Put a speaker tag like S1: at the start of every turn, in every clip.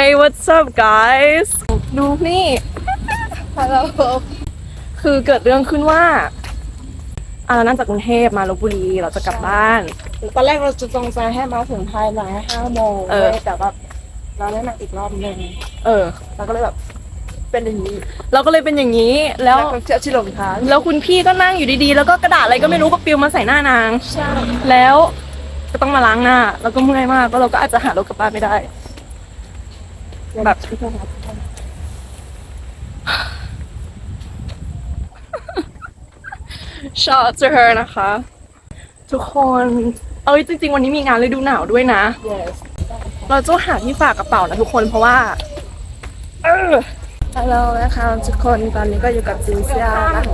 S1: Hey what's up guys ดูนี่ฮัลโหลคือเกิดเรื่องขึ้นว่าอ่านั่งจากกรุงเทพมาลบบุรีเราจะกลับบ้าน
S2: ตอนแรกเราจะจงใจให้มาถึงภายในห้าโมง
S1: เออ
S2: ว้ยแต่แบบเราได้มาอีกรอบหนึ่ง
S1: เออ
S2: เราก็เลยแบบเป็นอย่างนี้
S1: เราก็เลยเป็นอย่างนี้แล้
S2: แล้ววเชื่อที่หลงทาง
S1: แล้วคุณพี่ก็นั่งอยู่ดีๆ แล้วก็กระดาษอะไรก็ไม่รู้ก็ปลิวมาใส่หน้านาง
S2: ใช่
S1: แล้วก็ต้องมาล้างหน้า แล้วก็เมื่อยมากแล้วเราก็อาจจะหารถกลับบ้านไม่ได้ แบบ shout out to her นะคะ ทุกคน เอ้ยจริง ๆ วันนี้มีงานฤดูหนาวด้วยนะ
S2: yes
S1: เราจะหาที่ฝากกระเป๋านะทุกคนเพราะว่า เออ
S2: ฮัลโหลนะคะทุกคนตอนนี้ก็อยู่กับจินเซียนะ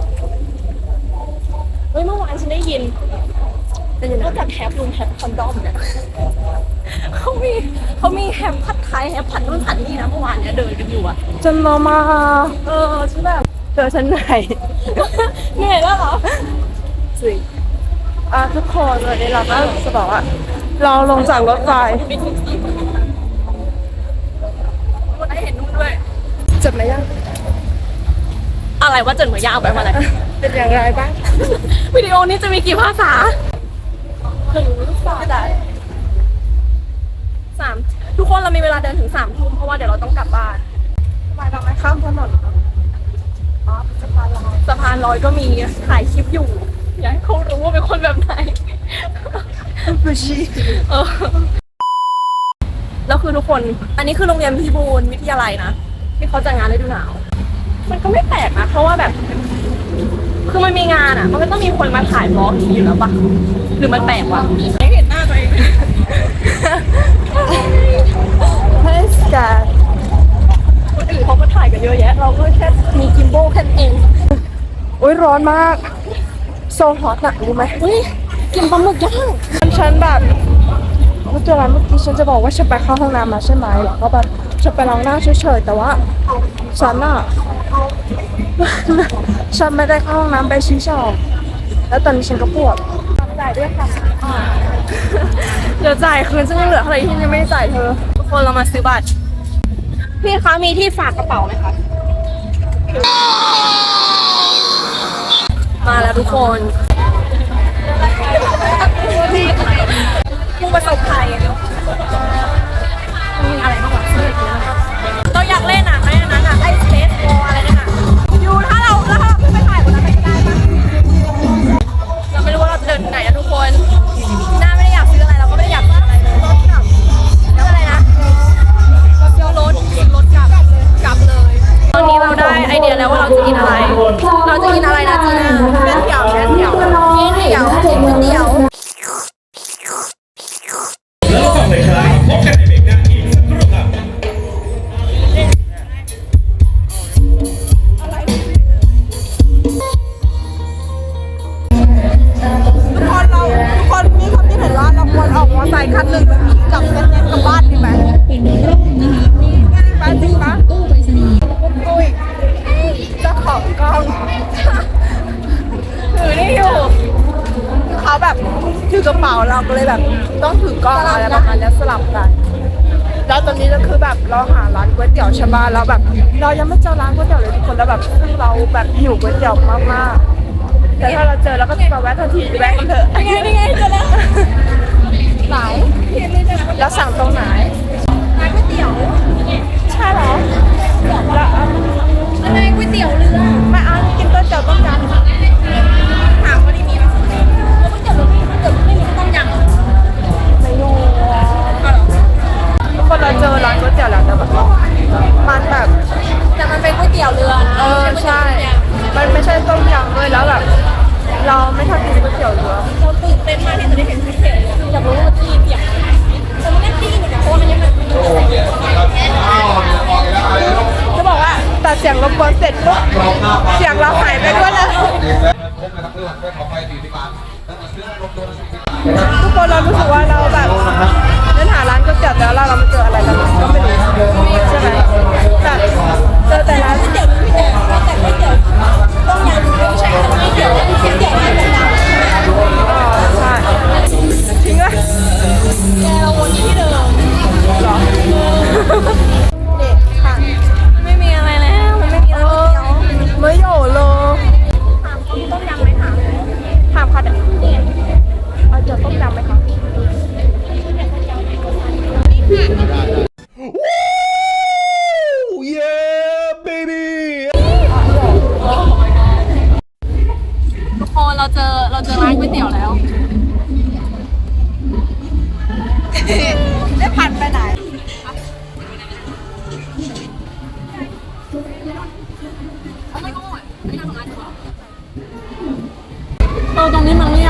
S1: เฮ้ยเมื่อวานฉันได้ยิน
S2: เป็ นยังไง
S1: นอกจากแฮปรูมแฮปคอนดอมเนี่ยเขามีเขามีแฮปผัดไทยแฮปผัดนู่นผัดนี่นะเมื่อวานเนี่ยเดินกันอยู่อะ
S2: จนเรามา
S1: เออฉันแบบเจอฉันเหนื่อยเหนื่อยแล้วเหรอ
S2: สิอะทุกคนวันนี้เราก็จะบอกว่า เราลงจากรถไฟ
S1: มีทุกสีวันได้เห็นนู่นด้วย
S2: เจ็บไหมยัง
S1: อะไรว่าเจนหัวยาวไปมาอะไร
S2: เป็นอย่างไรบ้าง
S1: วิดีโอนี้จะมีกี่ภาษาถึงสามสามทุกคนเรามีเวลาเดินถึงสามทุ่มเพราะ ว่าเดี๋ยวเราต้องกลับบ้าน
S2: ทำไมเราไม่ข้ามถนนเหรออ๋อสะพานลอย
S1: สะพานลอยก็มีถ่ายคลิปอยู่ อยากให้เขารู้ว่าเป็นคนแบบไหน
S2: ไม่ใช่
S1: เออแล้วคือทุกคน อันนี้คือโรงเรียนพิบูลวิทยาลัยนะที่เขาจัดงานฤดูหนาว มันก็ไม่แปลกนะเพราะว่าแบบ คือมันมีงานอะ มันก็ต้องมีคนมาถ่ายบล็อกอย่างนี้อยู่แล้วปะหรือมันแปลกวะไม่เห็นหน้าตัวเอง
S2: เฮ้ยสกา
S1: คน อื่นเขาก็ถ่ายกันเยอะแยะ เราก็แค่มีกิมโบแค่นั้นเอง
S2: โอ้ยร้อนมากโซฮอตหนักรู้ไหม
S1: อุ้ยกินปลาหมึกย่าง
S2: ฉันแบบเมื่อกี้ร้านเมื่อกี้ฉันจะบอกว่าฉันไปเข้าห้องน้ำมาใช่ไหมแล้วก็แบบฉันไปล้างหน้าเฉยๆแต่ว่าฉันอะฉันไม่ได้เข้าห้องน้ำไปชี้ชอบแล้วตอนนี้ฉันก็ปวดจ่ายด้วยค่ะ
S1: เดี๋ยวจ่ายคืนซึ่งยังเหลือเท่าไหร่ที่ยังไม่ได้จ่ายเธอทุกคนเรามาซื้อบัตร พี่คะมีที่ฝากกระเป๋าไหมคะ มาแล้วทุกคนผู้ประสบภัยมีอะไรบ้างวะเราอยากเล่นอะไอ้นนั้นอะไอ้สเป จะกินอะไร เราจะกินอะไรนะจีน่า
S2: เล่นเดี่ยวเล่นเดี่ยว
S1: กินเดี๋ยวกินเดี๋ยว
S3: เป๋า
S2: เราก็เลยแบบต้องถือกล้องอะไรประมาณเนี้ยสลับกันแล้วตอนนี้ก็คือแบบเราหาร้านก๋วยเตี๋ยวใช่ไหมแล้วแบบ เรายังไม่เจอร้านก๋วยเตี๋ยวเลยทุกคนแล้วแบบเราแบบหิวก๋วยเตี๋ยวมากๆแต่ถ้าเราเจอเราก็จะมาแวะทันทีแวะกันเถอะ
S1: ยังไงยังไงเจอแล้ว
S2: ไหนแล้วสั่งตรงไหน
S1: เรื
S2: อเอ
S1: อ
S2: ใช่ มันไม่ใช่ต้มยำด้วยแล้วแบบเราไม่ชอบกินก๋วยเตี๋ยวเรือ
S1: เราตื่นเต้นมากที่จะได้เห็นก๋วยเตี๋ยวเรืออยากรู้ว่ามันตีเสียงอะไรแต่มันน่าตีเหมือนกันเพราะว่ามันยังไม่
S2: จะบอกว่าตัดเสียงรบกวนเสร็จปุ๊บเสียงเราหายไปด้วยเลยทุกคนเรารู้สึกว่าเราแบบ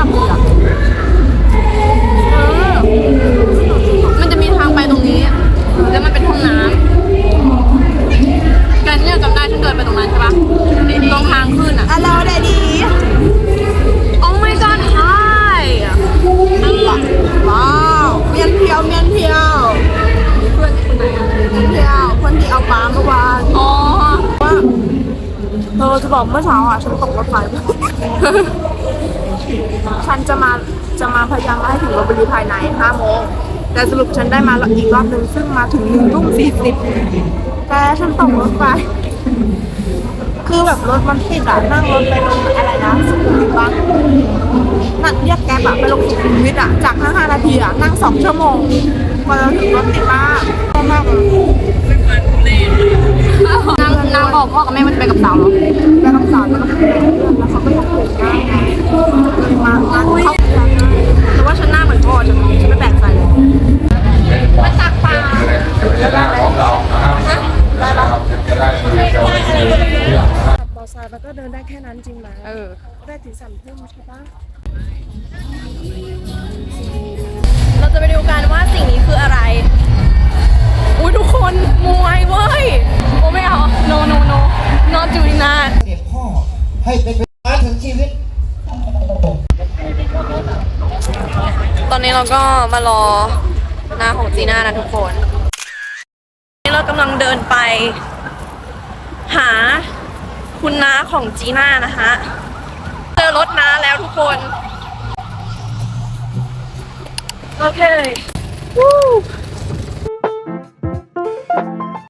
S2: รง
S1: นี้มั
S2: น
S1: เงียบดีอะเออมันจะมีทางไปตรงนี้ แล้วมันเป็นห้องน้ำกันเนี่ยจำได้ฉันเดินไปตรงนั้นใช่ปะตรงทางขึ้นอะ
S2: ฮัลโหลเดดี้
S1: Oh my god hi
S2: ว้าวเมียนเพียวเมียนเพียว
S1: เพื่อนคนไหนอะ
S2: เมียนเพียวคนที่เอาปลาเมื่อวาน
S1: อ๋อ
S2: ว่าเธอจะบอกเมื่อเช้าอะฉันตกรถไฟ ฉันจะมาจะมาพยายามให้ถึงลบบุรีภายใน5โมงแต่สรุปฉันได้มาอีกรอบหนึ่งซึ่งมาถึงหนึ่งทุ่มสี่สิบแต่ฉันตกรถไฟคือแบบรถมันติดอะนั่งรถไปลงอะไรนะสุขุมวิทบ้างนั่งเรียกแกร็บอะไปลงสุขุมวิทอะจากห้าห้านาทีอะนั่งสองชั่วโมงกว่าจะถึงรถติดมากมากเลย
S1: นางนางบอกพ่อกับแม่มันไปกับสาวเหรอ
S2: ไปรักษาแล้วก็ไปเพื่อนแล้วเขาก็ อสายมันก็เดินได้แค่นั้นจริงไหม
S1: เออ
S2: ได้ถึงสามทุ่มใช่ปะ
S1: เราจะไปดูกันว่าสิ่งนี้คืออะไร อุ้ยทุกคนมวยเว้ย โอ้ไม่เอา no no no not doing that
S4: เด็กพ่อให้เป็นเวลาถึงชีวิต
S1: ตอนนี้เราก็มารอหน้าของจีน่านะทุกคน นี่เรากำลังเดินไป หา คุณน้าของจีน่านะคะเจอรถน้าแล้วทุกคน โอเควู้